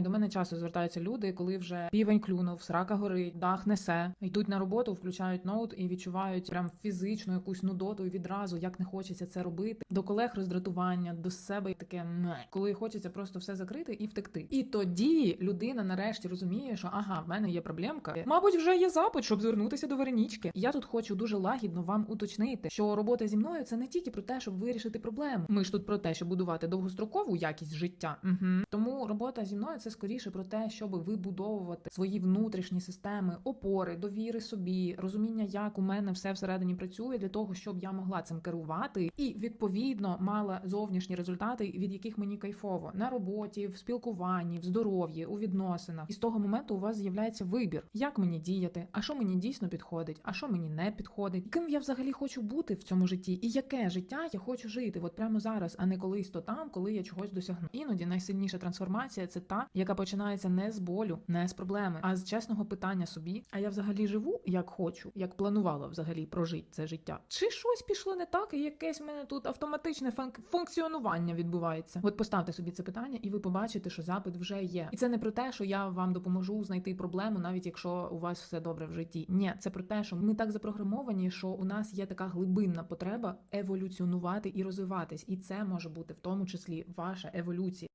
Ой, до мене часто звертаються люди, коли вже півень клюнув, срака горить, дах несе, йдуть на роботу, включають ноут і відчувають прям фізичну якусь нудоту і відразу, як не хочеться це робити. До колег роздратування, до себе таке коли хочеться просто все закрити і втекти. І тоді людина нарешті розуміє, що ага, в мене є проблемка. Мабуть, вже є запит, щоб звернутися до Веронічки. Я тут хочу дуже лагідно вам уточнити, що робота зі мною це не тільки про те, щоб вирішити проблему. Ми ж тут про те, щоб будувати довгострокову якість життя. Угу. Тому робота зі мною це скоріше про те, щоб вибудовувати свої внутрішні системи, опори, довіри собі, розуміння, як у мене все всередині працює, для того, щоб я могла цим керувати, і відповідно мала зовнішні результати, від яких мені кайфово на роботі, в спілкуванні, в здоров'ї, у відносинах. І з того моменту у вас з'являється вибір, як мені діяти, а що мені дійсно підходить, а що мені не підходить, ким я взагалі хочу бути в цьому житті, і яке життя я хочу жити, от прямо зараз, а не колись то там, коли я чогось досягну. Іноді найсильніша трансформація це та, яка починається не з болю, не з проблеми, а з чесного питання собі. А я взагалі живу як хочу, як планувала взагалі прожити це життя. Чи щось пішло не так, і якесь в мене тут автоматичне функ- функціонування відбувається? От поставте собі це питання, і ви побачите, що запит вже є. І це не про те, що я вам допоможу знайти проблему, навіть якщо у вас все добре в житті. Ні, це про те, що ми так запрограмовані, що у нас є така глибинна потреба еволюціонувати і розвиватись, і це може бути в тому числі ваша еволюція.